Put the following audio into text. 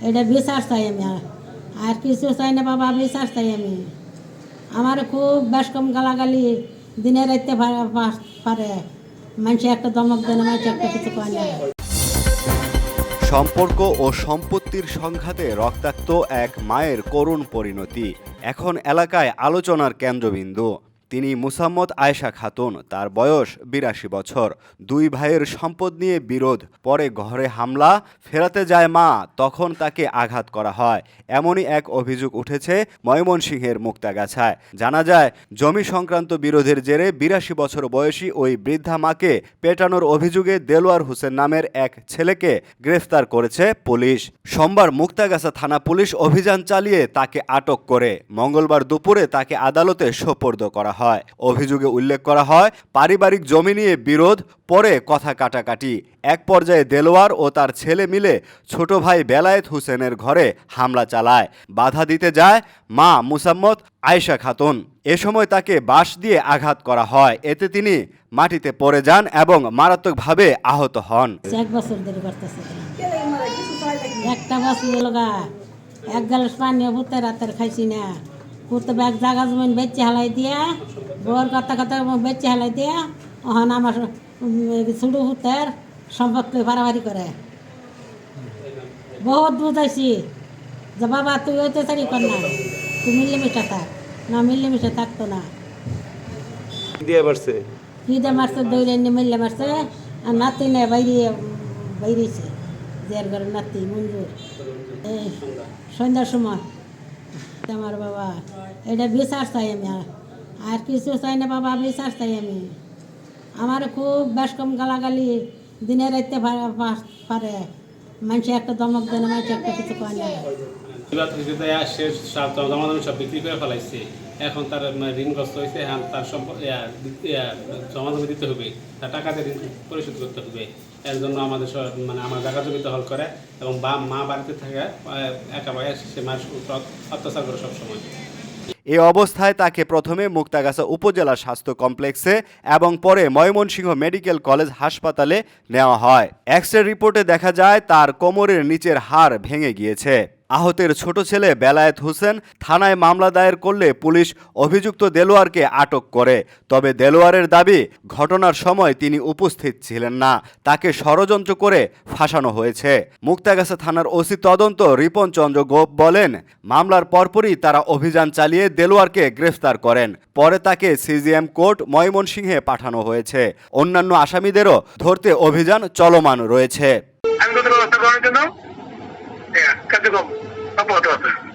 এটা বিচার চাই আমি আর। কিছু চাই না বাবা বিচার চাই আমি। আমার খুব বেশ কম গালাগালি দিনে রাইতে পারে- মানুষ একটা দমক দেন একটা কিছু কয় না। সম্পর্ক ও সম্পত্তির সংঘাতে রক্তাক্ত এক মায়ের করুণ পরিণতি। এখন এলাকায় আলোচনার কেন্দ্রবিন্দু। তিনি মুসাম্মদ আয়েশা খাতুন, তার বয়স বিরাশি বছর। দুই ভাইয়ের সম্পদ নিয়ে বিরোধ, পরে ঘরে হামলা, ফেরাতে যায় মা, তখন তাকে আঘাত করা হয়। এমনই এক অভিযোগ উঠেছে ময়মনসিংহের মুক্তাগাছায়। জানা যায়, জমি সংক্রান্ত বিরোধের জেরে বিরাশি বছর বয়সী ওই বৃদ্ধা মাকে পেটানোর অভিযোগে দেলোয়ার হোসেন নামের এক ছেলেকে গ্রেফতার করেছে পুলিশ। সোমবার মুক্তাগাছা থানা পুলিশ অভিযান চালিয়ে তাকে আটক করে। মঙ্গলবার দুপুরে তাকে আদালতে সোপর্দ করা হয়। অভিযোগে উল্লেখ করা হয়, পারিবারিক জমি নিয়ে বিরোধ, পরে কথা কাটাকাটি। এক পর্যায়ে দেলোয়ার ও তার ছেলে মিলে ছোট ভাই বেলায়েত হোসেনের ঘরে হামলা চালায়। বাধা দিতে যায় মা মুসাম্মদ আয়েশা খাতুন। এ সময় তাকে বাঁশ দিয়ে আঘাত করা হয়। এতে তিনি মাটিতে পড়ে যান এবং মারাত্মকভাবে আহত হন। একটা গেল গা এক গ্লাস পানি রাতের খাইছি না। পুতে ব্যাগ জাগা জমিন বেচে হালাই দিয়া বউর কথা কথা বেচে হালাই দিয়া ওখান আমার ছুডু ভূতের সম্পত্তি বাড়াবাড়ি করে। বহুত বুঝাইছি যে বাবা তুই ওইতে চারি কর না। তুই মিলেমিশে থাক। না মিলেমিশে থাকতো না। দিয়ে পারছে কিদে মারছে দৌড়ে নিয়ে মিললে মারছে আর নাতি নে বাইরে বাইরেছে। দেড় ঘরের নাতি মঞ্জুর। এই সন্ধ্যার সময়। আমার বাবা। এটা বিশ্বাস চাই আমি আর। কিছু চাই না বাবা, বিশ্বাস চাই আমি। আমার খুব বেশ কম গালাগালি দিনে রাইতে পারে- মানুষ একটা দমক দেয় না, মানুষ একটা কিছু কয় না। এখন তার মানে ঋণগ্রস্ত হয়েছে এখন তার সম্পদ জমাদামি দিতে হবে, তার টাকা দিয়ে ঋণ পরিশোধ করতে হবে। এর জন্য আমাদের মানে আমার জায়গা জমি দখল করে এবং বা মা বাড়িতে থাকে একা ভাই সে অত্যাচার করে সবসময়। এ অবস্থায় তাকে প্রথমে মুক্তাগাছা উপজেলা স্বাস্থ্য কমপ্লেক্সে এবং পরে ময়মনসিংহ মেডিকেল কলেজ হাসপাতালে নেওয়া হয়। এক্স রিপোর্টে দেখা যায়, তার কোমরের নিচের হাড় ভেঙে গিয়েছে। আহতের ছোট ছেলে বেলায়েত হোসেন থানায় মামলা দায়ের করলে পুলিশ অভিযুক্ত দেলোয়ারকে আটক করে। তবে দেলোয়ারের দাবি, ঘটনার সময় তিনি উপস্থিত ছিলেন না। তাকে ষড়যন্ত্র করে ফাঁসানো হয়েছে। মুক্তাগাছা থানার ওসি তদন্ত রিপন চন্দ্র গোপ বলেন, মামলার পরপরই তারা অভিযান চালিয়ে দেলোয়ারকে গ্রেফতার করেন। পরে তাকে সিজিএম কোর্ট ময়মনসিংহে পাঠানো হয়েছে। অন্যান্য আসামিদেরও ধরতে অভিযান চলমান রয়েছে। ah but